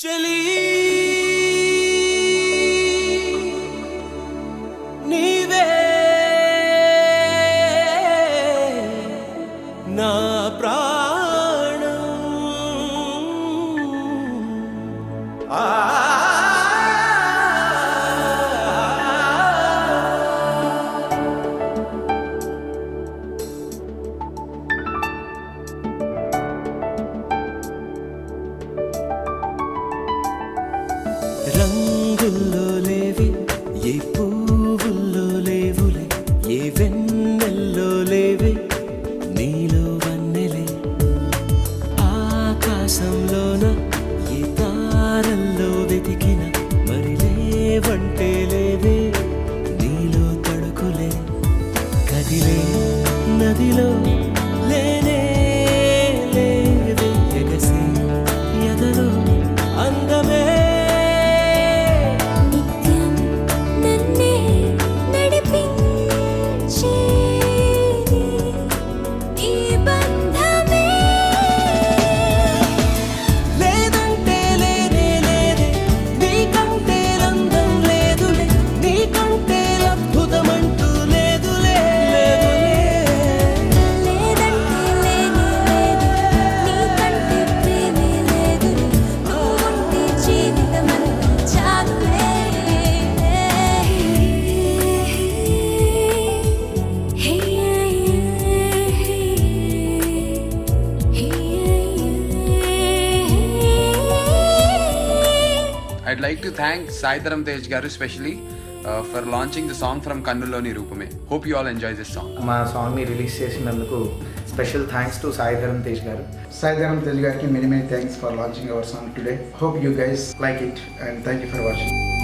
这里。రంగుల్లో లేవి ఏ పువ్వుల్లో లేవులే ఏ వెన్నెల్లో లేవి నీలో వన్నెలే. ఆకాశంలోన ఏ తారల్లో వెతికిన మరి లేవంటే లేవే నీలో తడుకులే. కదిలే నదిలో I'd like to thank Sai Dharam Tej garu specially for launching the song from కన్నులోని రూపమే hope you all enjoy this song మా సాంగ్ రిలీజ్ చేసినందుకు special thanks to Sai Dharam Tej garu Sai Dharam Tej గారికి many many thanks for launching our song today hope you guys like it and thank you for watching